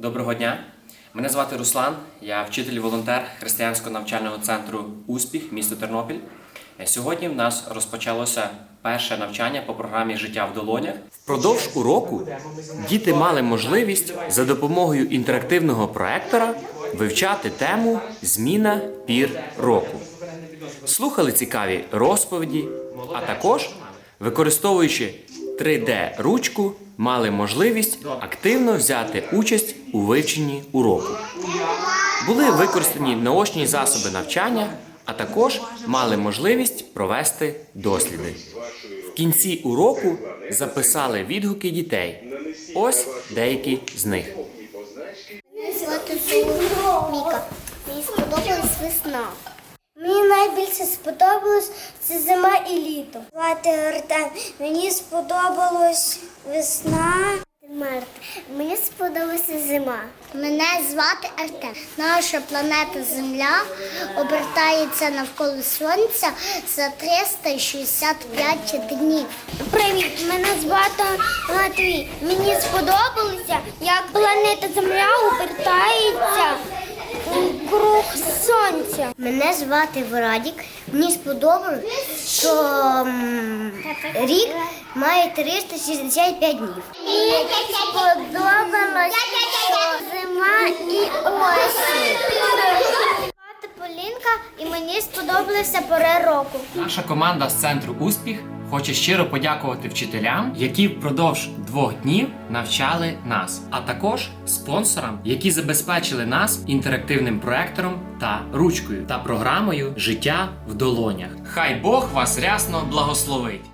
Доброго дня. Мене звати Руслан, я вчитель-волонтер християнського навчального центру Успіх, місто Тернопіль. Сьогодні в нас розпочалося перше навчання по програмі Життя в долонях. Впродовж уроку діти мали можливість за допомогою інтерактивного проектора вивчати тему Зміна пір року. Слухали цікаві розповіді, а також, використовуючи 3D-ручку, мали можливість активно взяти участь у вивченні уроку. Були використані наочні засоби навчання, а також мали можливість провести досліди. В кінці уроку записали відгуки дітей. Ось деякі з них. Мені сподобалась весна. Мені найбільше сподобалось це зима і літо. Звати Артем. Мені сподобалась весна. Мені сподобалася зима. Мене звати Артем. Наша планета Земля обертається навколо Сонця за 365 днів. Привіт, мене звати Матвій. Мені сподобалося, як планета Земля обертається круг сонця. Мене звати Врадік. Мені сподобалось, що рік має 365 днів. Мені сподобалось, що зима і осінь. Звати Полінка, і мені сподобалася пора року. Наша команда з центру Успіх хоче щиро подякувати вчителям, які впродовж двох днів навчали нас, а також спонсорам, які забезпечили нас інтерактивним проектором та ручкою та програмою Життя в долонях. Хай Бог вас рясно благословить!